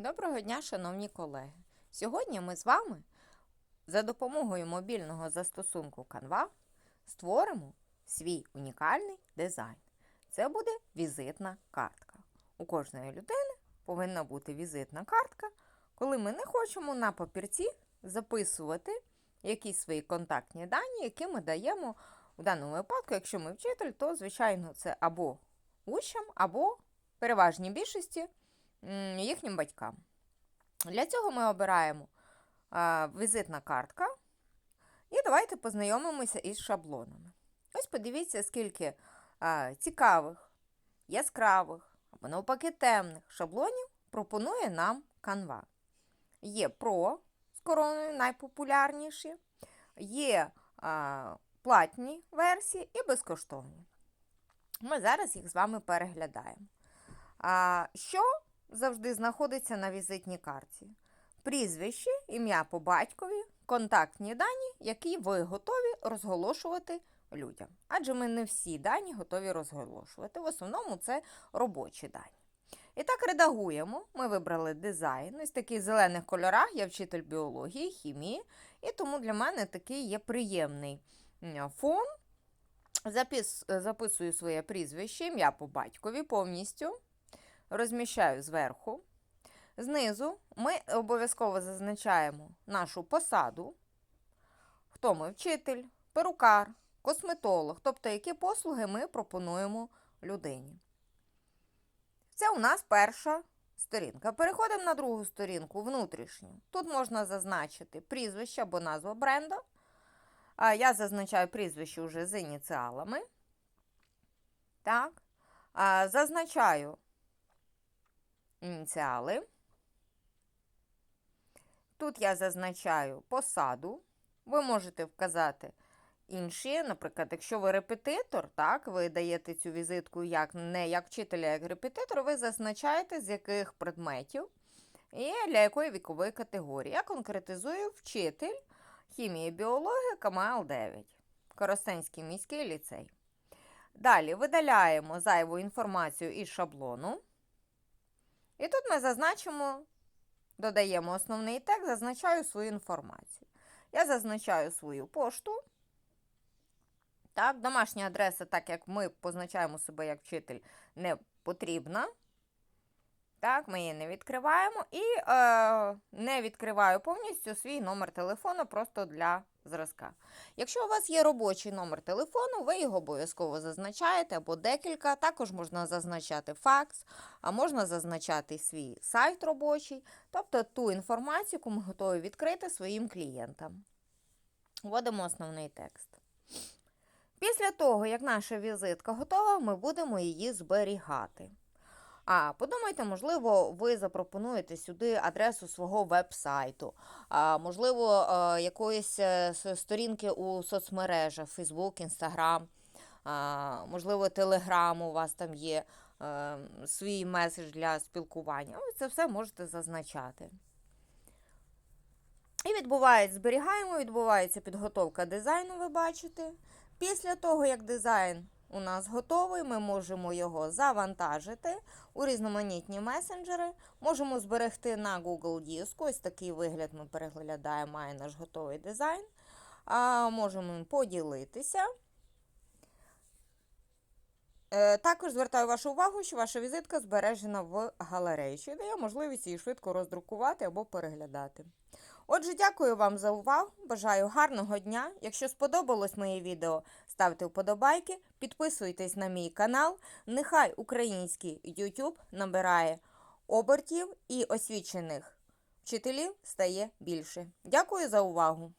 Доброго дня, шановні колеги! Сьогодні ми з вами за допомогою мобільного застосунку Canva створимо свій унікальний дизайн. Це буде візитна картка. У кожної людини повинна бути візитна картка, коли ми не хочемо на папірці записувати якісь свої контактні дані, які ми даємо у даному випадку, якщо ми вчитель, то, звичайно, це або учням, або переважній більшості їхнім батькам. Для цього ми обираємо візитна картка. І давайте познайомимося із шаблонами. Ось подивіться, скільки цікавих, яскравих або навпаки темних шаблонів пропонує нам Canva. Є Pro з короною найпопулярніші, є платні версії і безкоштовні. Ми зараз їх з вами переглядаємо. Що завжди знаходиться на візитній карті? Прізвище, ім'я по батькові, контактні дані, які ви готові розголошувати людям. Адже ми не всі дані готові розголошувати. В основному це робочі дані. І так редагуємо. Ми вибрали дизайн. Ось такий зелених кольорах, я вчитель біології, хімії, і тому для мене такий є приємний фон. Запис, записую своє прізвище, ім'я по батькові повністю. Розміщаю зверху. Знизу ми обов'язково зазначаємо нашу посаду, хто ми вчитель, перукар, косметолог, тобто які послуги ми пропонуємо людині. Це у нас перша сторінка. Переходимо на другу сторінку, внутрішню. Тут можна зазначити прізвище або назву бренду. Я зазначаю прізвище вже з ініціалами. Так. Зазначаю ініціали. Тут я зазначаю посаду. Ви можете вказати інші, наприклад, якщо ви репетитор, так, ви даєте цю візитку як, не як вчителя, а як репетитор, ви зазначаєте, з яких предметів і для якої вікової категорії. Я конкретизую вчитель хімії і біології КМЛ 9, Коростенський міський ліцей. Далі видаляємо зайву інформацію із шаблону. І тут ми зазначимо, додаємо основний текст, зазначаю свою інформацію. Я зазначаю свою пошту. Так, домашня адреса, так як ми позначаємо себе як вчитель, не потрібна. Так, ми її не відкриваємо. І е, не відкриваю повністю свій номер телефону просто для зразка. Якщо у вас є робочий номер телефону, ви його обов'язково зазначаєте або декілька. Також можна зазначати факс, а можна зазначати свій сайт робочий, тобто ту інформацію, яку ми готові відкрити своїм клієнтам. Вводимо основний текст. Після того, як наша візитка готова, ми будемо її зберігати. А подумайте, можливо, ви запропонуєте сюди адресу свого веб-сайту, можливо, е, якоїсь е, сторінки у соцмережах, Facebook, Instagram, можливо, Telegram у вас там є е, свій меседж для спілкування. Ви це все можете зазначати. І відбувається, зберігаємо, відбувається підготовка дизайну, ви бачите. Після того, як дизайн у нас готовий, ми можемо його завантажити у різноманітні месенджери. Можемо зберегти на Google диску. Ось такий вигляд ми переглядаємо, має наш готовий дизайн. А, можемо поділитися. Е, Також звертаю вашу увагу, що ваша візитка збережена в галереї, що дає можливість її швидко роздрукувати або переглядати. Отже, дякую вам за увагу. Бажаю гарного дня. Якщо сподобалось моє відео, ставте вподобайки, підписуйтесь на мій канал. Нехай український YouTube набирає обертів і освічених вчителів стає більше. Дякую за увагу!